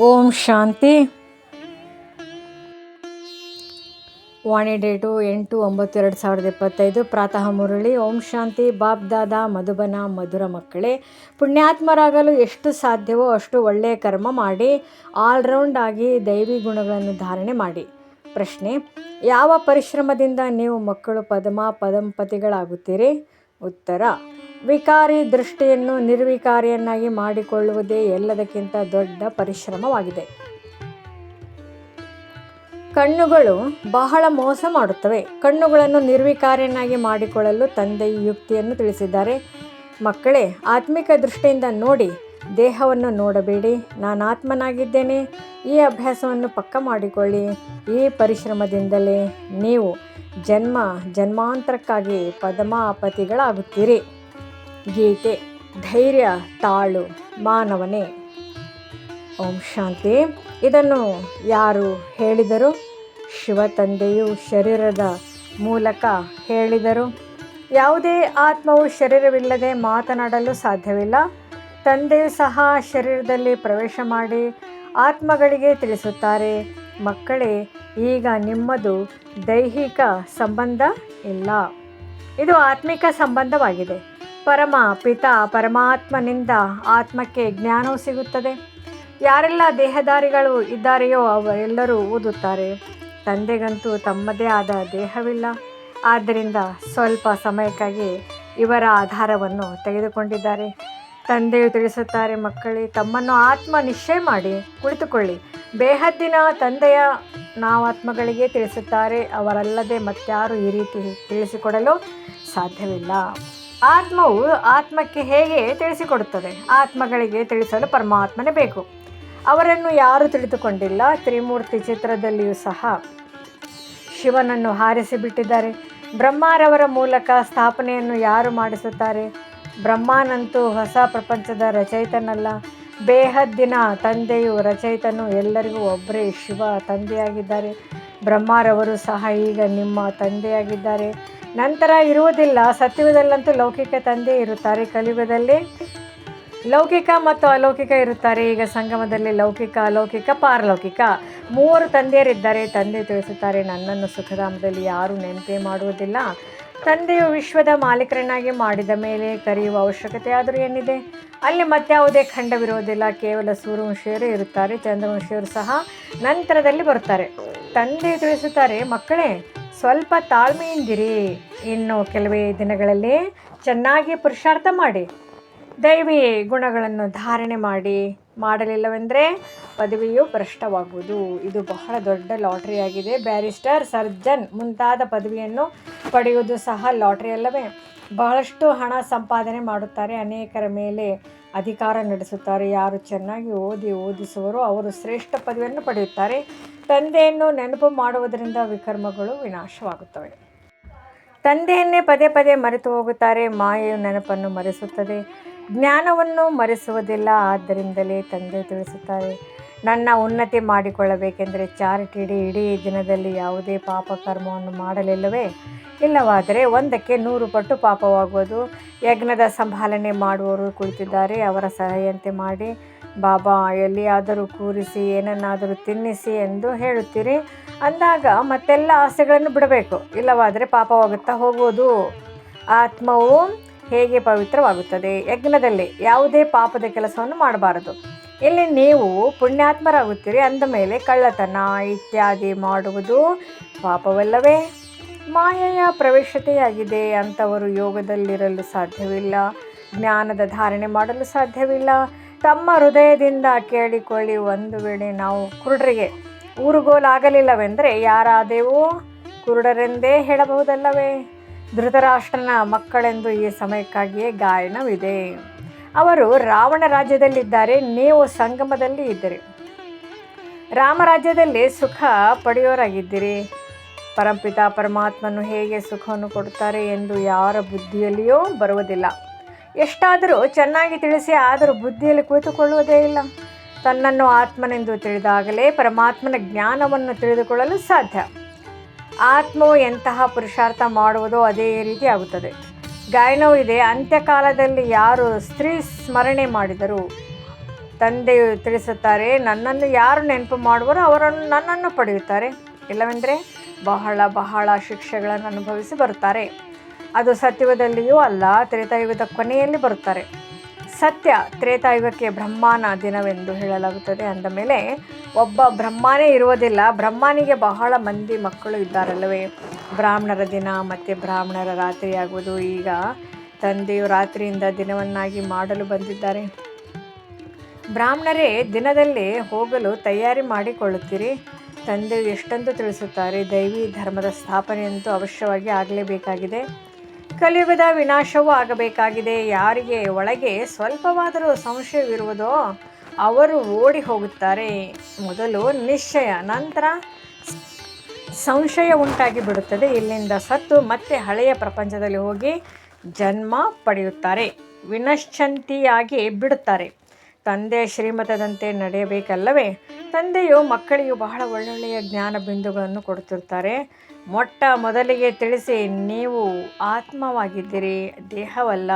ಓಂ ಶಾಂತಿ. ವಾಣಿ date ಎಂಟು ಒಂಬತ್ತು ಎರಡು ಸಾವಿರದ ಇಪ್ಪತ್ತೈದು. ಪ್ರಾತಃ ಮುರಳಿ, ಓಂ ಶಾಂತಿ ಬಾಬ್ದಾದ ಮಧುಬನ, ಮಧುರ ಮಕ್ಕಳೇ. ಪುಣ್ಯಾತ್ಮರಾಗಲು ಎಷ್ಟು ಸಾಧ್ಯವೋ ಅಷ್ಟು ಒಳ್ಳೆಯ ಕರ್ಮ ಮಾಡಿ ಆಲ್ರೌಂಡ್ ಆಗಿ ದೈವಿ ಗುಣಗಳನ್ನು ಧಾರಣೆ ಮಾಡಿ. ಪ್ರಶ್ನೆ, ಯಾವ ಪರಿಶ್ರಮದಿಂದ ನೀವು ಮಕ್ಕಳು ಪದಮ ಪದಂಪತಿಗಳಾಗುತ್ತೀರಿ? ಉತ್ತರ, ವಿಕಾರಿ ದೃಷ್ಟಿಯನ್ನು ನಿರ್ವಿಕಾರಿಯನ್ನಾಗಿ ಮಾಡಿಕೊಳ್ಳುವುದೇ ಎಲ್ಲದಕ್ಕಿಂತ ದೊಡ್ಡ ಪರಿಶ್ರಮವಾಗಿದೆ. ಕಣ್ಣುಗಳು ಬಹಳ ಮೋಸ ಮಾಡುತ್ತವೆ. ಕಣ್ಣುಗಳನ್ನು ನಿರ್ವಿಕಾರಿಯನ್ನಾಗಿ ಮಾಡಿಕೊಳ್ಳಲು ತಂದೆಯ ಯುಕ್ತಿಯನ್ನು ತಿಳಿಸಿದ್ದಾರೆ. ಮಕ್ಕಳೇ, ಆತ್ಮಿಕ ದೃಷ್ಟಿಯಿಂದ ನೋಡಿ ದೇಹವನ್ನು ನೋಡಬೇಡಿ. ನಾನು ಆತ್ಮನಾಗಿದ್ದೇನೆ. ಈ ಅಭ್ಯಾಸವನ್ನು ಪಕ್ಕ ಮಾಡಿಕೊಳ್ಳಿ. ಈ ಪರಿಶ್ರಮದಿಂದಲೇ ನೀವು ಜನ್ಮ, ಜನ್ಮಾಂತರಕ್ಕಾಗಿ ಪದಮಾಪತಿಗಳಾಗುತ್ತೀರಿ. ಗೀತೆ, ಧೈರ್ಯ, ತಾಳು, ಮಾನವನೇ. ಓಂ ಶಾಂತಿ. ಇದನ್ನು ಯಾರು ಹೇಳಿದರು? ಶಿವ ತಂದೆಯು ಶರೀರದ ಮೂಲಕ ಹೇಳಿದರು. ಯಾವುದೇ ಆತ್ಮವು ಶರೀರವಿಲ್ಲದೆ ಮಾತನಾಡಲು ಸಾಧ್ಯವಿಲ್ಲ. ತಂದೆಯು ಸಹ ಶರೀರದಲ್ಲಿ ಪ್ರವೇಶ ಮಾಡಿ ಆತ್ಮಗಳಿಗೆ ತಿಳಿಸುತ್ತಾರೆ. ಮಕ್ಕಳೇ, ಈಗ ನಿಮ್ಮದು ದೈಹಿಕ ಸಂಬಂಧ ಇಲ್ಲ. ಇದು ಆತ್ಮಿಕ ಸಂಬಂಧವಾಗಿದೆ. ಪರಮ ಪಿತ ಪರಮಾತ್ಮನಿಂದ ಆತ್ಮಕ್ಕೆ ಜ್ಞಾನವು ಸಿಗುತ್ತದೆ. ಯಾರೆಲ್ಲ ದೇಹದಾರಿಗಳು ಇದ್ದಾರೆಯೋ ಅವರೆಲ್ಲರೂ ಓದುತ್ತಾರೆ. ತಂದೆಗಂತೂ ತಮ್ಮದೇ ಆದ ದೇಹವಿಲ್ಲ. ಆದ್ದರಿಂದ ಸ್ವಲ್ಪ ಸಮಯಕ್ಕಾಗಿ ಇವರ ಆಧಾರವನ್ನು ತೆಗೆದುಕೊಂಡಿದ್ದಾರೆ. ತಂದೆಯು ತಿಳಿಸುತ್ತಾರೆ ಮಕ್ಕಳೇ, ತಮ್ಮನ್ನು ಆತ್ಮ ನಿಶ್ಚಯ ಮಾಡಿ, ಕುಳಿತುಕೊಳ್ಳಿ. ಬೇಹದ್ದಿನ ತಂದೆಯ ನಾವಾತ್ಮಗಳಿಗೆ ತಿಳಿಸುತ್ತಾರೆ, ಅವರಲ್ಲದೆ ಮತ್ತಾರು ಈ ರೀತಿ ತಿಳಿಸಿಕೊಡಲು ಸಾಧ್ಯವಿಲ್ಲ. ಆತ್ಮವು ಆತ್ಮಕ್ಕೆ ಹೇಗೆ ತಿಳಿಸಿಕೊಡುತ್ತದೆ? ಆತ್ಮಗಳಿಗೆ ತಿಳಿಸಲು ಪರಮಾತ್ಮನೇ ಬೇಕು. ಅವರನ್ನು ಯಾರು ತಿಳಿದುಕೊಂಡಿಲ್ಲ. ತ್ರಿಮೂರ್ತಿ ಚಿತ್ರದಲ್ಲಿಯೂ ಸಹ ಶಿವನನ್ನು ಹಾರಿಸಿಬಿಟ್ಟಿದ್ದಾರೆ. ಬ್ರಹ್ಮಾರವರ ಮೂಲಕ ಸ್ಥಾಪನೆಯನ್ನು ಯಾರು ಮಾಡಿಸುತ್ತಾರೆ? ಬ್ರಹ್ಮಾನಂತೂ ಹೊಸ ಪ್ರಪಂಚದ ರಚಯಿತನಲ್ಲ. ಬೇಹದ್ದಿನ ತಂದೆಯು ರಚಯಿತನು, ಎಲ್ಲರಿಗೂ ಒಬ್ಬರೇ ಶಿವ ತಂದೆಯಾಗಿದ್ದಾರೆ. ಬ್ರಹ್ಮರವರು ಸಹ ಈಗ ನಿಮ್ಮ ತಂದೆಯಾಗಿದ್ದಾರೆ. ನಂತರ ಇರುವುದಿಲ್ಲ ಸತ್ಯುಗದಲ್ಲಂತೂ ಲೌಕಿಕ ತಂದೆ ಇರುತ್ತಾರೆ. ಕಲಿಯುಗದಲ್ಲಿ ಲೌಕಿಕ ಮತ್ತು ಅಲೌಕಿಕ ಇರುತ್ತಾರೆ. ಈಗ ಸಂಗಮದಲ್ಲಿ ಲೌಕಿಕ, ಅಲೌಕಿಕ, ಪಾರಲೌಕಿಕ ಮೂವರು ತಂದೆಯರಿದ್ದಾರೆ. ತಂದೆ ತಿಳಿಸುತ್ತಾರೆ ನನ್ನನ್ನು ಸುಖಧಾಮದಲ್ಲಿ ಯಾರೂ ನೆನಪೇ ಮಾಡುವುದಿಲ್ಲ. ತಂದೆಯು ವಿಶ್ವದ ಮಾಲೀಕರನ್ನಾಗಿ ಮಾಡಿದ ಮೇಲೆ ಕರೆಯುವ ಅವಶ್ಯಕತೆ ಆದರೂ ಏನಿದೆ? ಅಲ್ಲಿ ಮತ್ಯಾವುದೇ ಖಂಡವಿರೋದಿಲ್ಲ ಕೇವಲ ಸೂರ್ಯವಂಶಿಯರು ಇರುತ್ತಾರೆ ಚಂದ್ರವಂಶಿಯರು ಸಹ ನಂತರದಲ್ಲಿ ಬರುತ್ತಾರೆ. ತಂದೆ ತಿಳಿಸುತ್ತಾರೆ, ಮಕ್ಕಳೇ, ಸ್ವಲ್ಪ ತಾಳ್ಮೆಯಿಂದಿರಿ. ಇನ್ನು ಕೆಲವೇ ದಿನಗಳಲ್ಲಿ ಚೆನ್ನಾಗಿ ಪುರುಷಾರ್ಥ ಮಾಡಿ. ದೈವಿ ಗುಣಗಳನ್ನು ಧಾರಣೆ ಮಾಡಿ. ಮಾಡಲಿಲ್ಲವೆಂದರೆ ಪದವಿಯು ಭ್ರಷ್ಟವಾಗುವುದು. ಇದು ಬಹಳ ದೊಡ್ಡ ಲಾಟ್ರಿ ಆಗಿದೆ. ಬ್ಯಾರಿಸ್ಟರ್, ಸರ್ಜನ್ ಮುಂತಾದ ಪದವಿಯನ್ನು ಪಡೆಯುವುದು ಸಹ ಲಾಟ್ರಿ ಅಲ್ಲವೇ? ಬಹಳಷ್ಟು ಹಣ ಸಂಪಾದನೆ ಮಾಡುತ್ತಾರೆ. ಅನೇಕರ ಮೇಲೆ ಅಧಿಕಾರ ನಡೆಸುತ್ತಾರೆ. ಯಾರು ಚೆನ್ನಾಗಿ ಓದಿ ಓದಿಸುವರೋ ಅವರು ಶ್ರೇಷ್ಠ ಪದವಿಯನ್ನು ಪಡೆಯುತ್ತಾರೆ. ತಂದೆಯನ್ನು ನೆನಪು ಮಾಡುವುದರಿಂದ ವಿಕರ್ಮಗಳು ವಿನಾಶವಾಗುತ್ತವೆ. ತಂದೆಯನ್ನೇ ಪದೇ ಪದೇ ಮರೆತು ಹೋಗುತ್ತಾರೆ. ಮಾಯೆಯು ನೆನಪನ್ನು ಮರೆಸುತ್ತದೆ. ಜ್ಞಾನವನ್ನು ಮರೆಸುವುದಿಲ್ಲ. ಆದ್ದರಿಂದಲೇ ತಂದೆ ತಿಳಿಸುತ್ತಾರೆ, ನನ್ನ ಉನ್ನತಿ ಮಾಡಿಕೊಳ್ಳಬೇಕೆಂದರೆ ಚಾರಿಟಿ ಇಡೀ ಇಡೀ ದಿನದಲ್ಲಿ ಯಾವುದೇ ಪಾಪ ಕರ್ಮವನ್ನು ಮಾಡಲಿಲ್ಲವೇ? ಇಲ್ಲವಾದರೆ ಒಂದಕ್ಕೆ ನೂರು ಪಟ್ಟು ಪಾಪವಾಗುವುದು. ಯಜ್ಞದ ಸಂಭಾಲನೆ ಮಾಡುವವರು ಕುಳಿತಿದ್ದಾರೆ, ಅವರ ಸಹಾಯಂತೆ ಮಾಡಿ. ಬಾಬಾ, ಎಲ್ಲಿಯಾದರೂ ಕೂರಿಸಿ, ಏನನ್ನಾದರೂ ತಿನ್ನಿಸಿ ಎಂದು ಹೇಳುತ್ತೀರಿ. ಅಂದಾಗ ಮತ್ತೆಲ್ಲ ಆಸೆಗಳನ್ನು ಬಿಡಬೇಕು. ಇಲ್ಲವಾದರೆ ಪಾಪವಾಗುತ್ತಾ ಹೋಗುವುದು. ಆತ್ಮವು ಹೇಗೆ ಪವಿತ್ರವಾಗುತ್ತದೆ? ಯಜ್ಞದಲ್ಲಿ ಯಾವುದೇ ಪಾಪದ ಕೆಲಸವನ್ನು ಮಾಡಬಾರದು. ಇಲ್ಲಿ ನೀವು ಪುಣ್ಯಾತ್ಮರಾಗುತ್ತೀರಿ, ಅಂದ ಮೇಲೆ ಕಳ್ಳತನ ಇತ್ಯಾದಿ ಮಾಡುವುದು ಪಾಪವಲ್ಲವೇ? ಮಾಯೆಯ ಪ್ರವೇಶತೆಯಾಗಿದೆ, ಅಂಥವರು ಯೋಗದಲ್ಲಿರಲು ಸಾಧ್ಯವಿಲ್ಲ, ಜ್ಞಾನದ ಧಾರಣೆ ಮಾಡಲು ಸಾಧ್ಯವಿಲ್ಲ. ತಮ್ಮ ಹೃದಯದಿಂದ ಕೇಳಿಕೊಳ್ಳಿ, ಒಂದು ವೇಳೆ ನಾವು ಕುರುಡರಿಗೆ ಊರುಗೋಲಾಗಲಿಲ್ಲವೆಂದರೆ ಯಾರಾದೆವು ಕುರುಡರೆಂದೇ ಹೇಳಬಹುದಲ್ಲವೇ? ಧೃತರಾಷ್ಟ್ರನ ಮಕ್ಕಳೆಂದು ಈ ಸಮಯಕ್ಕಾಗಿಯೇ ಗಾಯನವಿದೆ. ಅವರು ರಾವಣ ರಾಜ್ಯದಲ್ಲಿದ್ದಾರೆ, ನೀವು ಸಂಗಮದಲ್ಲಿ ಇದ್ದೀರಿ. ರಾಮರಾಜ್ಯದಲ್ಲಿ ಸುಖ ಪಡೆಯೋರಾಗಿದ್ದೀರಿ. ಪರಂಪಿತ ಪರಮಾತ್ಮನು ಹೇಗೆ ಸುಖವನ್ನು ಕೊಡುತ್ತಾರೆ ಎಂದು ಯಾರ ಬುದ್ಧಿಯಲ್ಲಿಯೂ ಬರುವುದಿಲ್ಲ. ಎಷ್ಟಾದರೂ ಚೆನ್ನಾಗಿ ತಿಳಿಸಿ ಆದರೂ ಬುದ್ಧಿಯಲ್ಲಿ ಕುಳಿತುಕೊಳ್ಳುವುದೇ ಇಲ್ಲ. ತನ್ನನ್ನು ಆತ್ಮನೆಂದು ತಿಳಿದಾಗಲೇ ಪರಮಾತ್ಮನ ಜ್ಞಾನವನ್ನು ತಿಳಿದುಕೊಳ್ಳಲು ಸಾಧ್ಯ. ಆತ್ಮವು ಎಂತಹ ಪುರುಷಾರ್ಥ ಮಾಡುವುದೋ ಅದೇ ರೀತಿ ಆಗುತ್ತದೆ. ಗಾಯನವೂ ಇದೆ, ಅಂತ್ಯಕಾಲದಲ್ಲಿ ಯಾರು ಸ್ತ್ರೀ ಸ್ಮರಣೆ ಮಾಡಿದರು ತಂದೆಯು ತಿಳಿಸುತ್ತಾರೆ, ನನ್ನನ್ನು ಯಾರು ನೆನಪು ಮಾಡುವರೋ ಅವರನ್ನು ನನ್ನನ್ನು ಪಡೆಯುತ್ತಾರೆ. ಇಲ್ಲವೆಂದರೆ ಬಹಳ ಬಹಳ ಶಿಕ್ಷೆಗಳನ್ನು ಅನುಭವಿಸಿ ಬರುತ್ತಾರೆ. ಅದು ಸತ್ಯವದಲ್ಲಿಯೂ ಅಲ್ಲ, ತ್ರೇತಾಯುಗದ ಕೊನೆಯಲ್ಲಿ ಬರುತ್ತಾರೆ. ಸತ್ಯ ತ್ರೇತಾಯುಗಕ್ಕೆ ಬ್ರಹ್ಮಾನ ದಿನವೆಂದು ಹೇಳಲಾಗುತ್ತದೆ. ಅಂದ ಮೇಲೆ, ಒಬ್ಬ ಬ್ರಹ್ಮನೇ ಇರುವುದಿಲ್ಲ. ಬ್ರಹ್ಮನಿಗೆ ಬಹಳ ಮಂದಿ ಮಕ್ಕಳು ಇದ್ದಾರಲ್ಲವೇ? ಬ್ರಾಹ್ಮಣರ ದಿನ ಮತ್ತು ಬ್ರಾಹ್ಮಣರ ರಾತ್ರಿ ಆಗುವುದು ಈಗ ತಂದೆಯು ರಾತ್ರಿಯಿಂದ ದಿನವನ್ನಾಗಿ ಮಾಡಲು ಬಂದಿದ್ದಾರೆ. ಬ್ರಾಹ್ಮಣರೇ, ದಿನದಲ್ಲಿ ಹೋಗಲು ತಯಾರಿ ಮಾಡಿಕೊಳ್ಳುತ್ತೀರಿ. ತಂದೆಯು ಎಷ್ಟೊಂದು ತಿಳಿಸುತ್ತಾರೆ? ದೈವಿ ಧರ್ಮದ ಸ್ಥಾಪನೆಯಂತೂ ಅವಶ್ಯವಾಗಿ ಆಗಲೇಬೇಕಾಗಿದೆ. ಕಲಿಯುಗದ ವಿನಾಶವೂ ಆಗಬೇಕಾಗಿದೆ. ಯಾರಿಗೆ ಒಳಗೆ ಸ್ವಲ್ಪವಾದರೂ ಸಂಶಯವಿರುವುದೋ ಅವರು ಓಡಿ ಹೋಗುತ್ತಾರೆ. ಮೊದಲು ನಿಶ್ಚಯ, ನಂತರ ಸಂಶಯ ಉಂಟಾಗಿ ಬಿಡುತ್ತದೆ. ಇಲ್ಲಿಂದ ಸತ್ತು ಮತ್ತೆ ಹಳೆಯ ಪ್ರಪಂಚದಲ್ಲಿ ಹೋಗಿ ಜನ್ಮ ಪಡೆಯುತ್ತಾರೆ. ವಿನಶ್ಚಂತಿಯಾಗಿ ಬಿಡುತ್ತಾರೆ. ತಂದೆ ಶ್ರೀಮತದಂತೆ ನಡೆಯಬೇಕಲ್ಲವೇ? ತಂದೆಯು ಮಕ್ಕಳಿಗೆ ಬಹಳ ಒಳ್ಳೊಳ್ಳೆಯ ಜ್ಞಾನ ಬಿಂದುಗಳನ್ನು ಕೊಡುತ್ತಿರ್ತಾರೆ. ಮೊಟ್ಟ ಮೊದಲಿಗೆ ತಿಳಿಸಿ, ನೀವು ಆತ್ಮವಾಗಿದ್ದೀರಿ, ದೇಹವಲ್ಲ.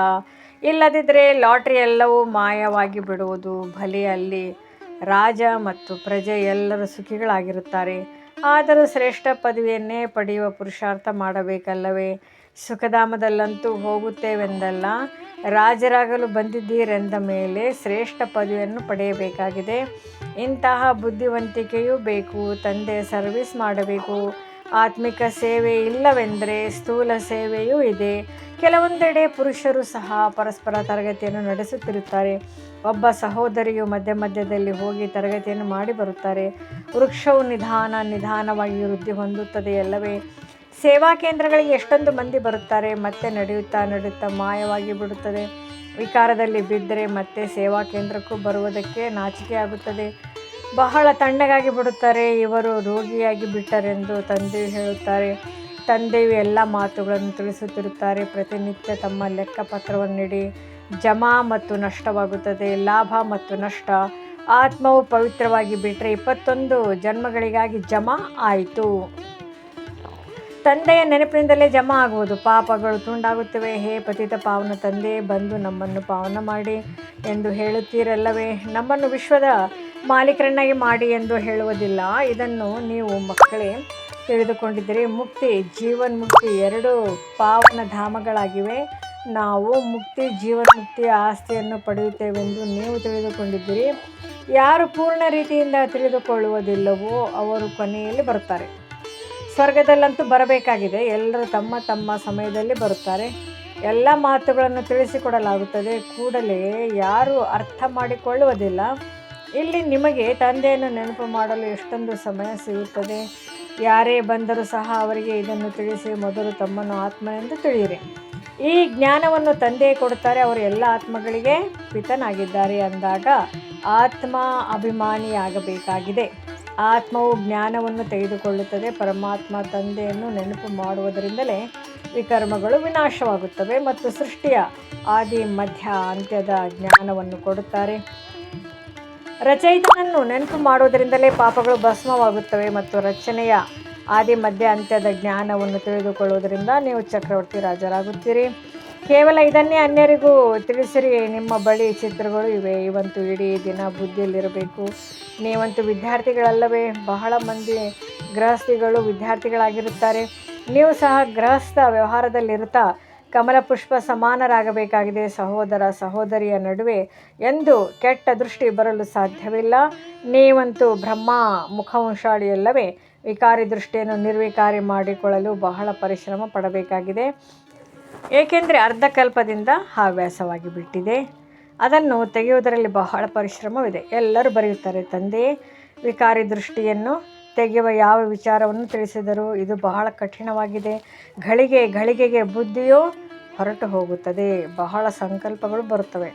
ಇಲ್ಲದಿದ್ದರೆ ಲಾಟ್ರಿ ಎಲ್ಲವೂ ಮಾಯವಾಗಿ ಬಿಡುವುದು, ಬಲಿಯಲ್ಲಿ ರಾಜ ಮತ್ತು ಪ್ರಜೆ ಎಲ್ಲರೂ ಸುಖಿಗಳಾಗಿರುತ್ತಾರೆ. ಆದರೂ ಶ್ರೇಷ್ಠ ಪದವಿಯನ್ನೇ ಪಡೆಯುವ ಪುರುಷಾರ್ಥ ಮಾಡಬೇಕಲ್ಲವೇ? ಸುಖಧಾಮದಲ್ಲಂತೂ ಹೋಗುತ್ತೇವೆಂದಲ್ಲ. ರಾಜರಾಗಲು ಬಂದಿದ್ದೀರೆಂದ ಮೇಲೆ ಶ್ರೇಷ್ಠ ಪದವಿಯನ್ನು ಪಡೆಯಬೇಕಾಗಿದೆ. ಇಂತಹ ಬುದ್ಧಿವಂತಿಕೆಯೂ ಬೇಕು. ತಂದೆ ಸರ್ವಿಸ್ ಮಾಡಬೇಕು. ಆತ್ಮಿಕ ಸೇವೆ ಇಲ್ಲವೆಂದರೆ ಸ್ಥೂಲ ಸೇವೆಯೂ ಇದೆ. ಕೆಲವೊಂದೆಡೆ ಪುರುಷರು ಸಹ ಪರಸ್ಪರ ತರಗತಿಯನ್ನು ನಡೆಸುತ್ತಿರುತ್ತಾರೆ. ಒಬ್ಬ ಸಹೋದರಿಯು ಮಧ್ಯ ಮಧ್ಯದಲ್ಲಿ ಹೋಗಿ ತರಗತಿಯನ್ನು ಮಾಡಿ ಬರುತ್ತಾರೆ. ವೃಕ್ಷವು ನಿಧಾನ ನಿಧಾನವಾಗಿ ವೃದ್ಧಿ ಹೊಂದುತ್ತದೆ ಎಲ್ಲವೇ ಸೇವಾ ಕೇಂದ್ರಗಳಿಗೆ ಎಷ್ಟೊಂದು ಮಂದಿ ಬರುತ್ತಾರೆ, ಮತ್ತೆ ನಡೆಯುತ್ತಾ ನಡೆಯುತ್ತಾ ಮಾಯವಾಗಿ ಬಿಡುತ್ತದೆ. ವಿಕಾರದಲ್ಲಿ ಬಿದ್ದರೆ ಮತ್ತೆ ಸೇವಾ ಕೇಂದ್ರಕ್ಕೂ ಬರುವುದಕ್ಕೆ ನಾಚಿಕೆ ಆಗುತ್ತದೆ. ಬಹಳ ತಣ್ಣಗಾಗಿ ಬಿಡುತ್ತಾರೆ, ಇವರು ರೋಗಿಯಾಗಿ ಬಿಟ್ಟರೆಂದು ತಂದೆಯು ಹೇಳುತ್ತಾರೆ. ತಂದೆಯು ಎಲ್ಲ ಮಾತುಗಳನ್ನು ತಿಳಿಸುತ್ತಿರುತ್ತಾರೆ, ಪ್ರತಿನಿತ್ಯ ತಮ್ಮ ಲೆಕ್ಕಪತ್ರವನ್ನಿಡಿ. ಜಮಾ ಮತ್ತು ನಷ್ಟವಾಗುತ್ತದೆ, ಲಾಭ ಮತ್ತು ನಷ್ಟ. ಆತ್ಮವು ಪವಿತ್ರವಾಗಿ ಬಿಟ್ಟರೆ ಇಪ್ಪತ್ತೊಂದು ಜನ್ಮಗಳಿಗಾಗಿ ಜಮಾ ಆಯಿತು. ತಂದೆಯ ನೆನಪಿನಿಂದಲೇ ಜಮಾ ಆಗುವುದು. ಪಾಪಗಳು ತುಂಡಾಗುತ್ತವೆ. ಹೇ, ಪತಿತ ಪಾವನ ತಂದೆ, ಬಂದು ನಮ್ಮನ್ನು ಪಾವನ ಮಾಡಿ ಎಂದು ಹೇಳುತ್ತೀರಲ್ಲವೇ? ನಮ್ಮನ್ನು ವಿಶ್ವದ ಮಾಲೀಕರನ್ನಾಗಿ ಮಾಡಿ ಎಂದು ಹೇಳುವುದಿಲ್ಲ. ಇದನ್ನು ನೀವು ಮಕ್ಕಳೇ ತಿಳಿದುಕೊಂಡಿದ್ದೀರಿ. ಮುಕ್ತಿ ಜೀವನ್ ಮುಕ್ತಿ ಎರಡು ಪಾವನ ಧಾಮಗಳಾಗಿವೆ. ನಾವು ಮುಕ್ತಿ ಜೀವನ್ ಮುಕ್ತಿಯ ಆಸ್ತಿಯನ್ನು ಪಡೆಯುತ್ತೇವೆಂದು ನೀವು ತಿಳಿದುಕೊಂಡಿದ್ದೀರಿ. ಯಾರು ಪೂರ್ಣ ರೀತಿಯಿಂದ ತಿಳಿದುಕೊಳ್ಳುವುದಿಲ್ಲವೋ ಅವರು ಕೊನೆಯಲ್ಲಿ ಬರುತ್ತಾರೆ. ಸ್ವರ್ಗದಲ್ಲಂತೂ ಬರಬೇಕಾಗಿದೆ. ಎಲ್ಲರೂ ತಮ್ಮ ತಮ್ಮ ಸಮಯದಲ್ಲಿ ಬರುತ್ತಾರೆ. ಎಲ್ಲ ಮಾತುಗಳನ್ನು ತಿಳಿಸಿಕೊಡಲಾಗುತ್ತದೆ. ಕೂಡಲೇ ಯಾರು ಅರ್ಥ ಮಾಡಿಕೊಳ್ಳುವುದಿಲ್ಲ. ಇಲ್ಲಿ ನಿಮಗೆ ತಂದೆಯನ್ನು ನೆನಪು ಮಾಡಲು ಎಷ್ಟೊಂದು ಸಮಯ ಸಿಗುತ್ತದೆ. ಯಾರೇ ಬಂದರೂ ಸಹ ಅವರಿಗೆ ಇದನ್ನು ತಿಳಿಸಿ ಮೊದಲು ತಮ್ಮನ್ನು ಆತ್ಮನೆಂದು ತಿಳಿಯಿರಿ. ಈ ಜ್ಞಾನವನ್ನು ತಂದೆ ಕೊಡುತ್ತಾರೆ. ಅವರು ಎಲ್ಲ ಆತ್ಮಗಳಿಗೆ ಪಿತನಾಗಿದ್ದಾರೆ ಅಂದಾಗ ಆತ್ಮ ಅಭಿಮಾನಿಯಾಗಬೇಕಾಗಿದೆ. ಆತ್ಮವು ಜ್ಞಾನವನ್ನು ತೆಗೆದುಕೊಳ್ಳುತ್ತದೆ, ಪರಮಾತ್ಮ ತಂದೆಯನ್ನು ನೆನಪು ಮಾಡುವುದರಿಂದಲೇ ವಿಕರ್ಮಗಳು ವಿನಾಶವಾಗುತ್ತವೆ ಮತ್ತು ಸೃಷ್ಟಿಯ ಆದಿ, ಮಧ್ಯ, ಅಂತ್ಯದ ಜ್ಞಾನವನ್ನು ಕೊಡುತ್ತಾರೆ. ರಚಯಿತನನ್ನು ನೆನಪು ಮಾಡುವುದರಿಂದಲೇ ಪಾಪಗಳು ಭಸ್ಮವಾಗುತ್ತವೆ ಮತ್ತು ರಚನೆಯ ಆದಿ, ಮಧ್ಯ, ಅಂತ್ಯದ ಜ್ಞಾನವನ್ನು ತಿಳಿದುಕೊಳ್ಳುವುದರಿಂದ ನೀವು ಚಕ್ರವರ್ತಿ ರಾಜರಾಗುತ್ತೀರಿ. ಕೇವಲ ಇದನ್ನೇ ಅನ್ಯರಿಗೂ ತಿಳಿಸಿರಿ, ನಿಮ್ಮ ಬಳಿ ಚಿತ್ರಗಳು ಇವೆ. ಇವಂತೂ ಇಡೀ ದಿನ ಬುದ್ಧಿಯಲ್ಲಿರಬೇಕು. ನೀವಂತೂ ವಿದ್ಯಾರ್ಥಿಗಳಲ್ಲವೇ? ಬಹಳ ಮಂದಿ ಗೃಹಸ್ಥಿಗಳು ವಿದ್ಯಾರ್ಥಿಗಳಾಗಿರುತ್ತಾರೆ. ನೀವು ಸಹ ಗೃಹಸ್ಥ ವ್ಯವಹಾರದಲ್ಲಿರುತ್ತಾ? ಕಮಲ ಪುಷ್ಪ ಸಮಾನರಾಗಬೇಕಾಗಿದೆ. ಸಹೋದರ ಸಹೋದರಿಯ ನಡುವೆ ಎಂದು ಕೆಟ್ಟ ದೃಷ್ಟಿ ಬರಲು ಸಾಧ್ಯವಿಲ್ಲ. ನೀವಂತೂ ಬ್ರಹ್ಮ ಮುಖವಂಶಾಳಿಯಲ್ಲವೇ? ವಿಕಾರಿ ದೃಷ್ಟಿಯನ್ನು ನಿರ್ವಿಕಾರಿ ಮಾಡಿಕೊಳ್ಳಲು ಬಹಳ ಪರಿಶ್ರಮ ಪಡಬೇಕಾಗಿದೆ. ಏಕೆಂದರೆ ಅರ್ಧಕಲ್ಪದಿಂದ ಹವ್ಯಾಸವಾಗಿ ಬಿಟ್ಟಿದೆ. ಅದನ್ನು ತೆಗೆಯುವುದರಲ್ಲಿ ಬಹಳ ಪರಿಶ್ರಮವಿದೆ. ಎಲ್ಲರೂ ಬರೆಯುತ್ತಾರೆ, ತಂದೆ, ವಿಕಾರಿ ದೃಷ್ಟಿಯನ್ನು ತೆಗೆಯುವ ಯಾವ ವಿಚಾರವನ್ನು ತಿಳಿಸಿದರು ಇದು ಬಹಳ ಕಠಿಣವಾಗಿದೆ. ಗಳಿಗೆ ಗಳಿಗೆಗೆ ಬುದ್ಧಿಯು ಹೊರಟು ಹೋಗುತ್ತದೆ. ಬಹಳ ಸಂಕಲ್ಪಗಳು ಬರುತ್ತವೆ.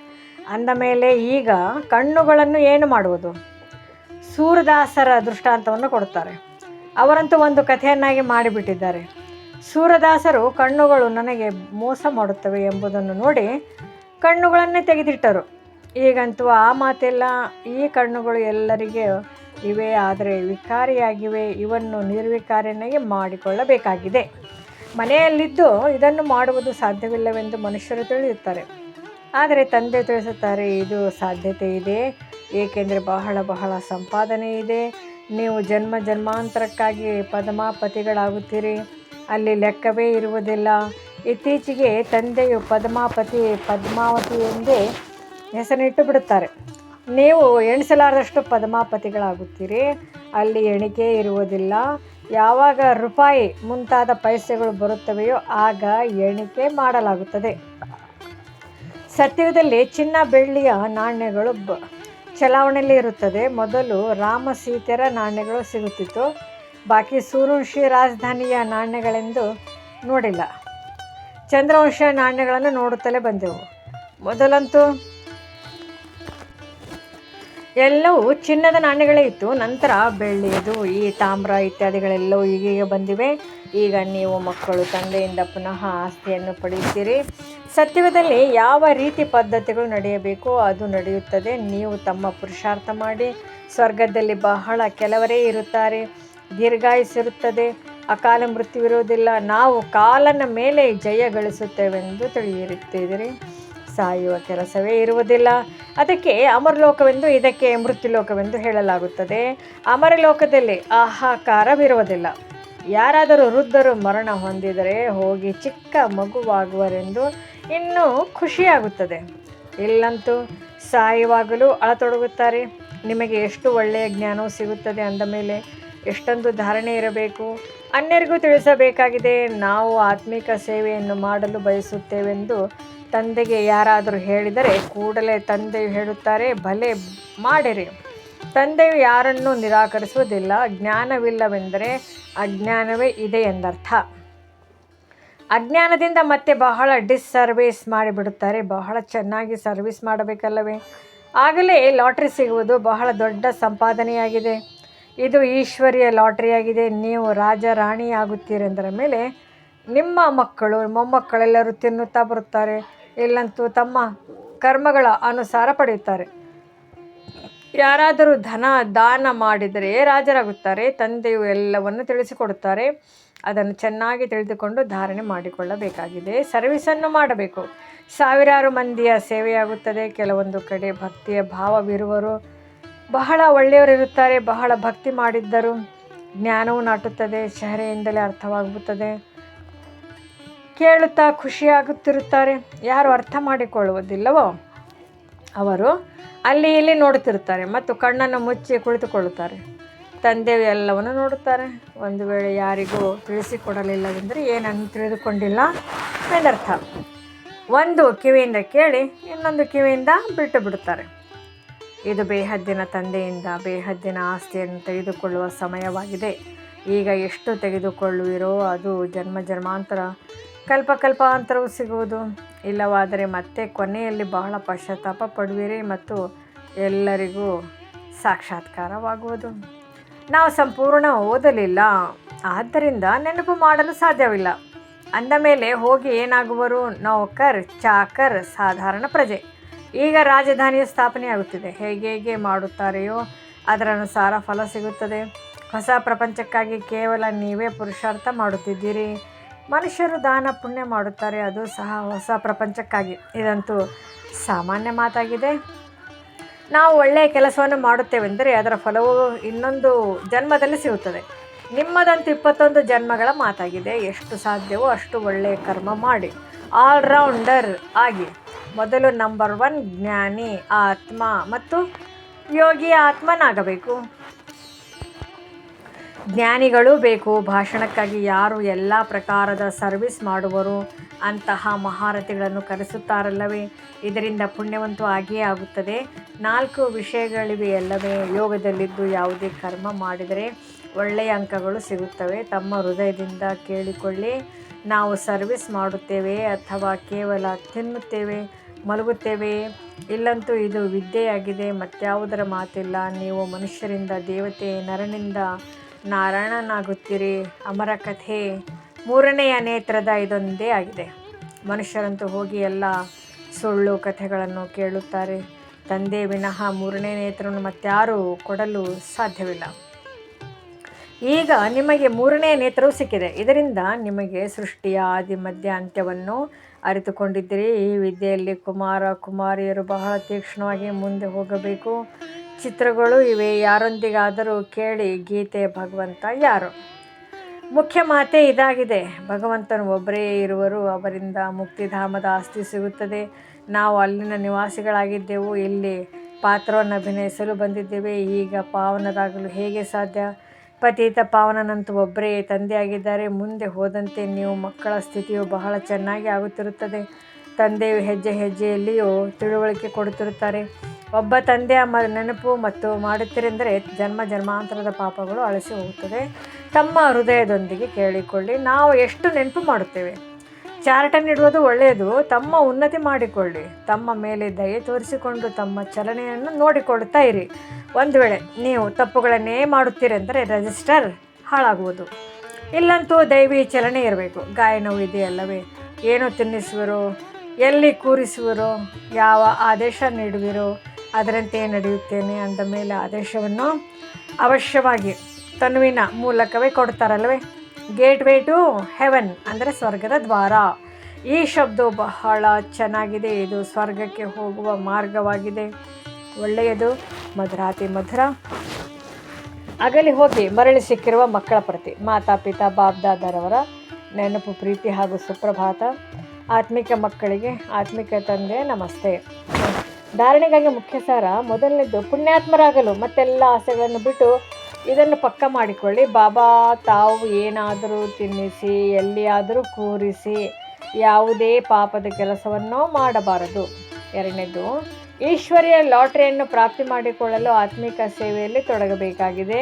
ಅಂದ ಮೇಲೆ ಈಗ ಕಣ್ಣುಗಳನ್ನು ಏನು ಮಾಡುವುದು? ಸೂರದಾಸರ ದೃಷ್ಟಾಂತವನ್ನು ಕೊಡುತ್ತಾರೆ. ಅವರಂತೂ ಒಂದು ಕಥೆಯನ್ನಾಗಿ ಮಾಡಿಬಿಟ್ಟಿದ್ದಾರೆ. ಸೂರದಾಸರು ಕಣ್ಣುಗಳು ನನಗೆ ಮೋಸ ಮಾಡುತ್ತವೆ ಎಂಬುದನ್ನು ನೋಡಿ ಕಣ್ಣುಗಳನ್ನೇ ತೆಗೆದಿಟ್ಟರು. ಈಗಂತೂ ಆ ಮಾತೆಲ್ಲ ಈ ಕಣ್ಣುಗಳು ಎಲ್ಲರಿಗೆ ಇವೆ, ಆದರೆ ವಿಕಾರಿಯಾಗಿವೆ. ಇವನ್ನು ನಿರ್ವಿಕಾರಿಯನ್ನಾಗಿ ಮಾಡಿಕೊಳ್ಳಬೇಕಾಗಿದೆ. ಮನೆಯಲ್ಲಿದ್ದು ಇದನ್ನು ಮಾಡುವುದು ಸಾಧ್ಯವಿಲ್ಲವೆಂದು ಮನುಷ್ಯರು ತಿಳಿಯುತ್ತಾರೆ. ಆದರೆ ತಂದೆ ತಿಳಿಸುತ್ತಾರೆ, ಇದು ಸಾಧ್ಯತೆ ಇದೆ, ಏಕೆಂದರೆ ಬಹಳ ಬಹಳ ಸಂಪಾದನೆ ಇದೆ. ನೀವು ಜನ್ಮ ಜನ್ಮಾಂತರಕ್ಕಾಗಿ ಪದ್ಮಾಪತಿಗಳಾಗುತ್ತೀರಿ. ಅಲ್ಲಿ ಲೆಕ್ಕವೇ ಇರುವುದಿಲ್ಲ. ಇತ್ತೀಚೆಗೆ ತಂದೆಯು ಪದ್ಮಾಪತಿ, ಪದ್ಮಾವತಿ ಎಂದೇ ಹೆಸರಿಟ್ಟು ಬಿಡುತ್ತಾರೆ. ನೀವು ಎಣಿಸಲಾರದಷ್ಟು ಪದ್ಮಾಪತಿಗಳಾಗುತ್ತೀರಿ. ಅಲ್ಲಿ ಎಣಿಕೆ ಇರುವುದಿಲ್ಲ. ಯಾವಾಗ ರೂಪಾಯಿ ಮುಂತಾದ ಪೈಸೆಗಳು ಬರುತ್ತವೆಯೋ ಆಗ ಎಣಿಕೆ ಮಾಡಲಾಗುತ್ತದೆ. ಸತ್ಯದಲ್ಲಿ ಚಿನ್ನ ಬೆಳ್ಳಿಯ ನಾಣ್ಯಗಳು ಚಲಾವಣೆಯಲ್ಲಿ ಇರುತ್ತದೆ. ಮೊದಲು ರಾಮ ಸೀತೆಯರ ನಾಣ್ಯಗಳು ಸಿಗುತ್ತಿತ್ತು. ಬಾಕಿ ಸೂರ್ಯವಂಶಿ ರಾಜಧಾನಿಯ ನಾಣ್ಯಗಳೆಂದು ನೋಡಿಲ್ಲ. ಚಂದ್ರವಂಶ ನಾಣ್ಯಗಳನ್ನು ನೋಡುತ್ತಲೇ ಬಂದೆವು. ಮೊದಲಂತೂ ಎಲ್ಲವೂ ಚಿನ್ನದ ನಾಣ್ಯಗಳೇ ಇತ್ತು. ನಂತರ ಬೆಳ್ಳಿಯದು ಈ ತಾಮ್ರ ಇತ್ಯಾದಿಗಳೆಲ್ಲವೂ ಈಗೀಗ ಬಂದಿವೆ. ಈಗ ನೀವು ಮಕ್ಕಳು, ತಂದೆಯಿಂದ ಪುನಃ ಆಸ್ತಿಯನ್ನು ಪಡೆಯುತ್ತೀರಿ. ಸತ್ಯವದಲ್ಲಿ ಯಾವ ರೀತಿ ಪದ್ಧತಿಗಳು ನಡೆಯಬೇಕು ಅದು ನಡೆಯುತ್ತದೆ. ನೀವು ತಮ್ಮ ಪುರುಷಾರ್ಥ ಮಾಡಿ, ಸ್ವರ್ಗದಲ್ಲಿ ಬಹಳ ಕೆಲವರೇ ಇರುತ್ತಾರೆ. ದೀರ್ಘಾಯುಸಿರುತ್ತದೆ. ಅಕಾಲ ಮೃತ್ಯುವಿರುವುದಿಲ್ಲ ನಾವು ಕಾಲನ ಮೇಲೆ ಜಯ ಗಳಿಸುತ್ತೇವೆಂದು ತಿಳಿಯಿರುತ್ತಿದ್ದರೆ ಸಾಯುವ ಕೆಲಸವೇ ಇರುವುದಿಲ್ಲ. ಅದಕ್ಕೆ ಅಮರಲೋಕವೆಂದು ಇದಕ್ಕೆ ಮೃತ್ಯುಲೋಕವೆಂದು ಹೇಳಲಾಗುತ್ತದೆ. ಅಮರಲೋಕದಲ್ಲಿ ಆಹಾಕಾರವಿರುವುದಿಲ್ಲ. ಯಾರಾದರೂ ವೃದ್ಧರು ಮರಣ ಹೊಂದಿದರೆ ಹೋಗಿ ಚಿಕ್ಕ ಮಗುವಾಗುವರೆಂದು ಇನ್ನೂ ಖುಷಿಯಾಗುತ್ತದೆ. ಇಲ್ಲಂತೂ ಸಾಯುವಾಗಲೂ ಅಳತೊಡಗುತ್ತಾರೆ. ನಿಮಗೆ ಎಷ್ಟು ಒಳ್ಳೆಯ ಜ್ಞಾನವು ಸಿಗುತ್ತದೆ ಅಂದ ಮೇಲೆ ಎಷ್ಟೊಂದು ಧಾರಣೆ ಇರಬೇಕು, ಅನ್ಯರಿಗೂ ತಿಳಿಸಬೇಕಾಗಿದೆ. ನಾವು ಆತ್ಮಿಕ ಸೇವೆಯನ್ನು ಮಾಡಲು ಬಯಸುತ್ತೇವೆಂದು ತಂದೆಗೆ ಯಾರಾದರೂ ಹೇಳಿದರೆ ಕೂಡಲೇ ತಂದೆಯು ಹೇಳುತ್ತಾರೆ, ಭಲೆ ಮಾಡಿರಿ. ತಂದೆಯು ಯಾರನ್ನೂ ನಿರಾಕರಿಸುವುದಿಲ್ಲ. ಜ್ಞಾನವಿಲ್ಲವೆಂದರೆ ಅಜ್ಞಾನವೇ ಇದೆ ಎಂದರ್ಥ. ಅಜ್ಞಾನದಿಂದ ಮತ್ತೆ ಬಹಳ ಡಿಸ್ಸರ್ವಿಸ್ ಮಾಡಿಬಿಡುತ್ತಾರೆ. ಬಹಳ ಚೆನ್ನಾಗಿ ಸರ್ವಿಸ್ ಮಾಡಬೇಕಲ್ಲವೇ? ಆಗಲೇ ಲಾಟ್ರಿ ಸಿಗುವುದು ಬಹಳ ದೊಡ್ಡ ಸಂಪಾದನೆಯಾಗಿದೆ. ಇದು ಈಶ್ವರಿಯ ಲಾಟ್ರಿಯಾಗಿದೆ ನೀವು ರಾಜ ರಾಣಿ ಆಗುತ್ತೀರೆಂದರ ಮೇಲೆ ನಿಮ್ಮ ಮಕ್ಕಳು, ಮೊಮ್ಮಕ್ಕಳೆಲ್ಲರೂ ತಿನ್ನುತ್ತಾ ಬರುತ್ತಾರೆ. ಇಲ್ಲಂತೂ ತಮ್ಮ ಕರ್ಮಗಳ ಅನುಸಾರ ಪಡೆಯುತ್ತಾರೆ. ಯಾರಾದರೂ ಧನ ದಾನ ಮಾಡಿದರೆ ರಾಜರಾಗುತ್ತಾರೆ. ತಂದೆಯು ಎಲ್ಲವನ್ನು ತಿಳಿಸಿಕೊಡುತ್ತಾರೆ. ಅದನ್ನು ಚೆನ್ನಾಗಿ ತಿಳಿದುಕೊಂಡು ಧಾರಣೆ ಮಾಡಿಕೊಳ್ಳಬೇಕಾಗಿದೆ. ಸರ್ವಿಸನ್ನು ಮಾಡಬೇಕು. ಸಾವಿರಾರು ಮಂದಿಯ ಸೇವೆಯಾಗುತ್ತದೆ. ಕೆಲವೊಂದು ಕಡೆ ಭಕ್ತಿಯ ಭಾವವಿರುವರು. ಬಹಳ ಒಳ್ಳೆಯವರಿರುತ್ತಾರೆ, ಬಹಳ ಭಕ್ತಿ ಮಾಡಿದ್ದರು. ಜ್ಞಾನವು ನಾಟುತ್ತದೆ ಚಹರೆಯಿಂದಲೇ ಅರ್ಥವಾಗುತ್ತದೆ ಕೇಳುತ್ತಾ ಖುಷಿಯಾಗುತ್ತಿರುತ್ತಾರೆ. ಯಾರು ಅರ್ಥ ಮಾಡಿಕೊಳ್ಳುವುದಿಲ್ಲವೋ ಅವರು ಅಲ್ಲಿ ಇಲ್ಲಿ ನೋಡುತ್ತಿರುತ್ತಾರೆ ಮತ್ತು ಕಣ್ಣನ್ನು ಮುಚ್ಚಿ ಕುಳಿತುಕೊಳ್ಳುತ್ತಾರೆ. ತಂದೆ ಎಲ್ಲವನ್ನು ನೋಡುತ್ತಾರೆ. ಒಂದು ವೇಳೆ ಯಾರಿಗೂ ತಿಳಿಸಿಕೊಡಲಿಲ್ಲವೆಂದರೆ ಏನನ್ನು ತಿಳಿದುಕೊಂಡಿಲ್ಲ ಎಂದರ್ಥ. ಒಂದು ಕಿವಿಯಿಂದ ಕೇಳಿ, ಇನ್ನೊಂದು ಕಿವಿಯಿಂದ ಬಿಟ್ಟು ಬಿಡುತ್ತಾರೆ. ಇದು ಬೇಹದ್ದಿನ ತಂದೆಯಿಂದ ಬೇಹದ್ದಿನ ಆಸ್ತಿಯನ್ನು ತೆಗೆದುಕೊಳ್ಳುವ ಸಮಯವಾಗಿದೆ. ಈಗ ಎಷ್ಟು ತೆಗೆದುಕೊಳ್ಳುವಿರೋ ಅದು ಜನ್ಮ ಜನ್ಮಾಂತರ. ಕಲ್ಪ ಕಲ್ಪಾಂತರವು ಸಿಗುವುದು. ಇಲ್ಲವಾದರೆ ಮತ್ತೆ ಕೊನೆಯಲ್ಲಿ ಬಹಳ ಪಶ್ಚಾತ್ತಾಪ ಪಡುವಿರಿ ಮತ್ತು ಎಲ್ಲರಿಗೂ ಸಾಕ್ಷಾತ್ಕಾರವಾಗುವುದು. ನಾವು ಸಂಪೂರ್ಣ ಓದಲಿಲ್ಲ. ಆದ್ದರಿಂದ ನೆನಪು ಮಾಡಲು ಸಾಧ್ಯವಿಲ್ಲ. ಅಂದ ಮೇಲೆ ಹೋಗಿ ಏನಾಗುವರು? ನೌಕರ್, ಚಾಕರ್, ಸಾಧಾರಣ ಪ್ರಜೆ. ಈಗ ರಾಜಧಾನಿಯ ಸ್ಥಾಪನೆಯಾಗುತ್ತಿದೆ ಹೇಗೆ ಹೇಗೆ ಮಾಡುತ್ತಾರೆಯೋ ಅದರ ಅನುಸಾರ ಫಲ ಸಿಗುತ್ತದೆ. ಹೊಸ ಪ್ರಪಂಚಕ್ಕಾಗಿ ಕೇವಲ ನೀವೇ ಪುರುಷಾರ್ಥ ಮಾಡುತ್ತಿದ್ದೀರಿ. ಮನುಷ್ಯರು ದಾನ ಪುಣ್ಯ ಮಾಡುತ್ತಾರೆ, ಅದು ಸಹ ಹೊಸ ಪ್ರಪಂಚಕ್ಕಾಗಿ. ಇದಂತೂ ಸಾಮಾನ್ಯ ಮಾತಾಗಿದೆ. ನಾವು ಒಳ್ಳೆಯ ಕೆಲಸವನ್ನು ಮಾಡುತ್ತೇವೆಂದರೆ ಅದರ ಫಲವು ಇನ್ನೊಂದು ಜನ್ಮದಲ್ಲಿ ಸಿಗುತ್ತದೆ. ನಿಮ್ಮದಂತ ಇಪ್ಪತ್ತೊಂದು ಜನ್ಮಗಳ ಮಾತಾಗಿದೆ. ಎಷ್ಟು ಸಾಧ್ಯವೋ ಅಷ್ಟು ಒಳ್ಳೆಯ ಕರ್ಮ ಮಾಡಿ. ಆಲ್ರೌಂಡರ್ ಆಗಿ. ಮೊದಲು ನಂಬರ್ ಒನ್ ಜ್ಞಾನಿ, ಆತ್ಮ ಮತ್ತು ಯೋಗಿ ಆತ್ಮನಾಗಬೇಕು. ಜ್ಞಾನಿಗಳು ಬೇಕು, ಭಾಷಣಕ್ಕಾಗಿ ಯಾರು ಎಲ್ಲ ಪ್ರಕಾರದ ಸರ್ವಿಸ್ ಮಾಡುವರು ಅಂತಹ ಮಹಾರಥಿಗಳನ್ನು ಕರೆಸುತ್ತಾರಲ್ಲವೇ? ಇದರಿಂದ ಪುಣ್ಯವಂತೂ ಆಗಿಯೇ ಆಗುತ್ತದೆ. ನಾಲ್ಕು ವಿಷಯಗಳಿವೆ ಎಲ್ಲವೇ? ಯೋಗದಲ್ಲಿದ್ದು ಯಾವುದೇ ಕರ್ಮ ಮಾಡಿದರೆ ಒಳ್ಳೆಯ ಅಂಕಗಳು ಸಿಗುತ್ತವೆ. ತಮ್ಮ ಹೃದಯದಿಂದ ಕೇಳಿಕೊಳ್ಳಿ. ನಾವು ಸರ್ವಿಸ್ ಮಾಡುತ್ತೇವೆ ಅಥವಾ ಕೇವಲ ತಿನ್ನುತ್ತೇವೆ. ಮಲಗುತ್ತೇವೆ. ಇಲ್ಲಂತೂ ಇದು ವಿದ್ಯೆಯಾಗಿದೆ. ಮತ್ಯಾವುದರ ಮಾತಿಲ್ಲ. ನೀವು ಮನುಷ್ಯರಿಂದ ದೇವತೆ ನರನಿಂದ ನಾರಾಯಣನಾಗುತ್ತೀರಿ. ಅಮರ ಕಥೆ ಮೂರನೆಯ ನೇತ್ರದ ಇದೊಂದೇ ಆಗಿದೆ. ಮನುಷ್ಯರಂತೂ ಹೋಗಿ ಎಲ್ಲ ಸುಳ್ಳು ಕಥೆಗಳನ್ನು ಕೇಳುತ್ತಾರೆ. ತಂದೆ ವಿನಃ ಮೂರನೇ ನೇತ್ರವನ್ನು ಮತ್ತಾರೂ ಕೊಡಲು ಸಾಧ್ಯವಿಲ್ಲ. ಈಗ ನಿಮಗೆ ಮೂರನೇ ನೇತ್ರವು ಸಿಕ್ಕಿದೆ. ಇದರಿಂದ ನಿಮಗೆ ಸೃಷ್ಟಿಯ ಆದಿ ಮಧ್ಯ ಅಂತ್ಯವನ್ನು ಅರಿತುಕೊಂಡಿದ್ದೀರಿ. ಈ ವಿದ್ಯೆಯಲ್ಲಿ ಕುಮಾರ, ಕುಮಾರಿಯರು ಬಹಳ ತೀಕ್ಷ್ಣವಾಗಿ ಮುಂದೆ ಹೋಗಬೇಕು. ಚಿತ್ರಗಳು ಇವೆ. ಯಾರೊಂದಿಗಾದರೂ ಕೇಳಿ ಗೀತೆ ಭಗವಂತ ಯಾರು? ಮುಖ್ಯ ಮಾತೆ ಇದಾಗಿದೆ. ಭಗವಂತನು ಒಬ್ಬರೇ ಇರುವರು. ಅವರಿಂದ ಮುಕ್ತಿಧಾಮದ ಆಸ್ತಿ ಸಿಗುತ್ತದೆ. ನಾವು ಅಲ್ಲಿನ ನಿವಾಸಿಗಳಾಗಿದ್ದೆವು. ಇಲ್ಲಿ ಪಾತ್ರವನ್ನು ಅಭಿನಯಿಸಲು ಬಂದಿದ್ದೇವೆ. ಈಗ ಪಾವನದಾಗಲು ಹೇಗೆ ಸಾಧ್ಯ? ಪತೀತ ಪಾವನನಂತೂ ಒಬ್ಬರೇ ತಂದೆಯಾಗಿದ್ದಾರೆ ಮುಂದೆ ಹೋದಂತೆ ನೀವು ಮಕ್ಕಳ ಸ್ಥಿತಿಯು ಬಹಳ ಚೆನ್ನಾಗಿ ಆಗುತ್ತಿರುತ್ತದೆ. ತಂದೆಯು ಹೆಜ್ಜೆ ಹೆಜ್ಜೆಯಲ್ಲಿಯೂ ತಿಳುವಳಿಕೆ ಕೊಡುತ್ತಿರುತ್ತಾರೆ. ಒಬ್ಬ ತಂದೆಯ ಮ, ನೆನಪು ಮತ್ತು ಮಾಡುತ್ತಿರೆಂದರೆ ಜನ್ಮ ಜನ್ಮಾಂತರದ ಪಾಪಗಳು ಅಳಿಸಿ ಹೋಗುತ್ತದೆ ತಮ್ಮ ಹೃದಯದೊಂದಿಗೆ ಕೇಳಿಕೊಳ್ಳಿ. ನಾವು ಎಷ್ಟು ನೆನಪು ಮಾಡುತ್ತೇವೆ? ಚಾರ್ಟನ್ನು ಇಡುವುದು ಒಳ್ಳೆಯದು. ತಮ್ಮ ಉನ್ನತಿ ಮಾಡಿಕೊಳ್ಳಿ. ತಮ್ಮ ಮೇಲೆ ದಯೆ ತೋರಿಸಿಕೊಂಡು ತಮ್ಮ ಚಲನೆಯನ್ನು ನೋಡಿಕೊಳ್ತಾ ಇರಿ. ಒಂದು ವೇಳೆ ನೀವು ತಪ್ಪುಗಳನ್ನೇ ಮಾಡುತ್ತೀರೆಂದರೆ ರಿಜಿಸ್ಟರ್ ಹಾಳಾಗುವುದು. ಇಲ್ಲಂತೂ ದೈವಿ ಚಲನೆ ಇರಬೇಕು. ಗಾಯನವು ಇದೆಯಲ್ಲವೇ? ಏನು ತಿನ್ನಿಸುವರು? ಎಲ್ಲಿ ಕೂರಿಸುವರು? ಯಾವ ಆದೇಶ ನೀಡುವಿರೋ? ಅದರಂತೆ ನಡೆಯುತ್ತೇನೆ ಅಂದ ಮೇಲೆ ಆದೇಶವನ್ನು ಅವಶ್ಯವಾಗಿ ತನುವಿನ ಮೂಲಕವೇ ಕೊಡ್ತಾರಲ್ವೇ ಗೇಟ್ ವೇ ಟು ಹೆವನ್ ಅಂದರೆ ಸ್ವರ್ಗದ ದ್ವಾರ. ಈ ಶಬ್ದವು ಬಹಳ ಚೆನ್ನಾಗಿದೆ. ಇದು ಸ್ವರ್ಗಕ್ಕೆ ಹೋಗುವ ಮಾರ್ಗವಾಗಿದೆ. ಒಳ್ಳೆಯದು. ಮಧುರಾತಿ ಮಧುರ. ಅಗಲಿ ಹೋಗಿ ಮರಳಿ ಸಿಕ್ಕಿರುವ ಮಕ್ಕಳ ಪ್ರತಿ. ಮಾತಾ ಪಿತಾ ಬಾಬ್ದಾದರವರ ನೆನಪು, ಪ್ರೀತಿ ಹಾಗೂ ಸುಪ್ರಭಾತ. ಆತ್ಮಿಕ ಮಕ್ಕಳಿಗೆ ಆತ್ಮಿಕ ತಂದೆ, ನಮಸ್ತೆ. ಧಾರಣೆಗಾಗಿ ಮುಖ್ಯ ಸಾರ ಮೊದಲನೇದು ಪುಣ್ಯಾತ್ಮರಾಗಲು ಮತ್ತೆಲ್ಲ ಆಸೆಗಳನ್ನು ಬಿಟ್ಟು ಇದನ್ನು ಪಕ್ಕ ಮಾಡಿಕೊಳ್ಳಿ. ಬಾಬಾ, ತಾವು ಏನಾದರೂ ತಿನ್ನಿಸಿ, ಎಲ್ಲಿಯಾದರೂ ಕೂರಿಸಿ, ಯಾವುದೇ ಪಾಪದ ಕೆಲಸವನ್ನು ಮಾಡಬಾರದು. ಎರಡನೇದು, ಈಶ್ವರಿಯ ಲಾಟ್ರಿಯನ್ನು ಪ್ರಾಪ್ತಿ ಮಾಡಿಕೊಳ್ಳಲು ಆತ್ಮಿಕ ಸೇವೆಯಲ್ಲಿ ತೊಡಗಬೇಕಾಗಿದೆ.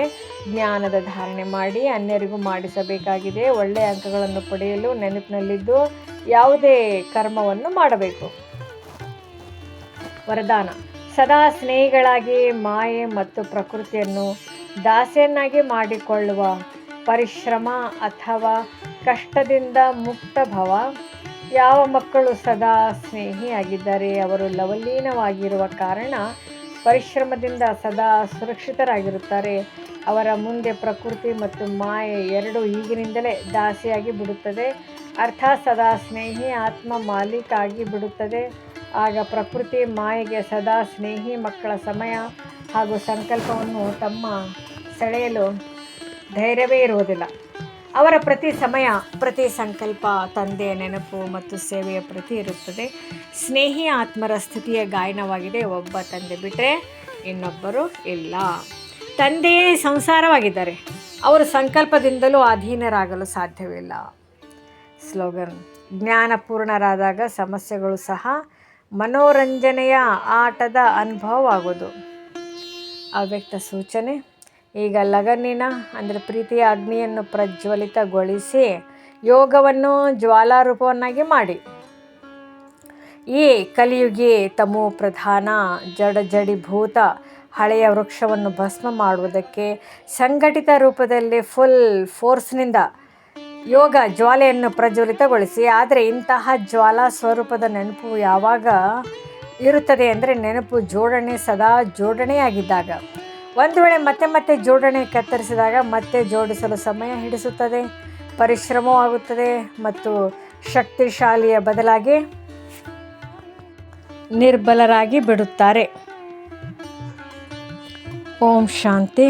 ಜ್ಞಾನದ ಧಾರಣೆ ಮಾಡಿ, ಅನ್ಯರಿಗೂ ಮಾಡಿಸಬೇಕಾಗಿದೆ. ಒಳ್ಳೆಯ ಅಂಕಗಳನ್ನು ಪಡೆಯಲು ನೆನಪಿನಲ್ಲಿದ್ದು ಯಾವುದೇ ಕರ್ಮವನ್ನು ಮಾಡಬೇಕು. ವರದಾನ, ಸದಾ ಸ್ನೇಹಿಗಳಾಗಿ ಮಾಯೆ ಮತ್ತು ಪ್ರಕೃತಿಯನ್ನು ದಾಸೆಯನ್ನಾಗಿ ಮಾಡಿಕೊಳ್ಳುವ ಪರಿಶ್ರಮ ಅಥವಾ ಕಷ್ಟದಿಂದ ಮುಕ್ತ ಭವ. ಯಾವ ಮಕ್ಕಳು ಸದಾ ಸ್ನೇಹಿಯಾಗಿದ್ದಾರೆ ಅವರು ಲವಲೀನವಾಗಿರುವ ಕಾರಣ ಪರಿಶ್ರಮದಿಂದ ಸದಾ ಸುರಕ್ಷಿತರಾಗಿರುತ್ತಾರೆ. ಅವರ ಮುಂದೆ ಪ್ರಕೃತಿ ಮತ್ತು ಮಾಯೆ ಎರಡು ಈಗಿನಿಂದಲೇ ದಾಸಿಯಾಗಿ ಬಿಡುತ್ತದೆ. ಅರ್ಥಾತ್ ಸದಾ ಸ್ನೇಹಿ ಆತ್ಮ ಮಾಲೀಕ ಆಗಿ ಬಿಡುತ್ತದೆ. ಆಗ ಪ್ರಕೃತಿ ಮಾಯೆಗೆ ಸದಾ ಸ್ನೇಹಿ ಮಕ್ಕಳ ಸಮಯ ಹಾಗೂ ಸಂಕಲ್ಪವನ್ನು ತಮ್ಮ ಸೆಳೆಯಲು ಧೈರ್ಯವೇ ಇರುವುದಿಲ್ಲ. ಅವರ ಪ್ರತಿ ಸಮಯ, ಪ್ರತಿ ಸಂಕಲ್ಪ, ತಂದೆ ನೆನಪು ಮತ್ತು ಸೇವೆಯ ಪ್ರತಿ ಇರುತ್ತದೆ. ಸ್ನೇಹಿ ಆತ್ಮರ ಸ್ಥಿತಿಯ ಗಾಯನವಾಗಿದೆ. ಒಬ್ಬ ತಂದೆ ಬಿಟ್ಟರೆ ಇನ್ನೊಬ್ಬರು ಇಲ್ಲ. ತಂದೆಯೇ ಸಂಸಾರವಾಗಿದ್ದಾರೆ. ಅವರು ಸಂಕಲ್ಪದಿಂದಲೂ ಅಧೀನರಾಗಲು ಸಾಧ್ಯವಿಲ್ಲ. ಸ್ಲೋಗನ್ ಜ್ಞಾನಪೂರ್ಣರಾದಾಗ ಸಮಸ್ಯೆಗಳು ಸಹ ಮನೋರಂಜನೆಯ ಆಟದ ಅನುಭವವಾಗೋದು ಅವ್ಯಕ್ತ ಸೂಚನೆ ಈಗ ಲಗನ್ನಿನ ಅಂದರೆ ಪ್ರೀತಿಯ ಅಗ್ನಿಯನ್ನು ಪ್ರಜ್ವಲಿತಗೊಳಿಸಿ ಯೋಗವನ್ನು ಜ್ವಾಲಾರೂಪವನ್ನಾಗಿ ಮಾಡಿ. ಈ ಕಲಿಯುಗಿ ತಮೋ ಪ್ರಧಾನ ಜಡ ಜಡಿಭೂತ ಹಳೆಯ ವೃಕ್ಷವನ್ನು ಭಸ್ಮ ಮಾಡುವುದಕ್ಕೆ ಸಂಘಟಿತ ರೂಪದಲ್ಲಿ ಫುಲ್ ಫೋರ್ಸ್ನಿಂದ ಯೋಗ ಜ್ವಾಲೆಯನ್ನು ಪ್ರಜ್ವಲಿತಗೊಳಿಸಿ, ಆದರೆ ಇಂತಹ ಜ್ವಾಲಾ ಸ್ವರೂಪದ ನೆನಪು ಯಾವಾಗ ಇರುತ್ತದೆ ಅಂದರೆ ನೆನಪು ಜೋಡಣೆ ಸದಾ ಜೋಡಣೆಯಾಗಿದ್ದಾಗ. ಒಂದು ವೇಳೆ ಮತ್ತೆ ಮತ್ತೆ ಜೋಡಣೆ ಕತ್ತರಿಸಿದಾಗ ಮತ್ತೆ ಜೋಡಿಸಲು ಸಮಯ ಹಿಡಿಸುತ್ತದೆ, ಪರಿಶ್ರಮವೂ ಆಗುತ್ತದೆ ಮತ್ತು ಶಕ್ತಿಶಾಲಿಯ ಬದಲಾಗಿ ನಿರ್ಬಲರಾಗಿ ಬಿಡುತ್ತಾರೆ. ಓಂ ಶಾಂತಿ.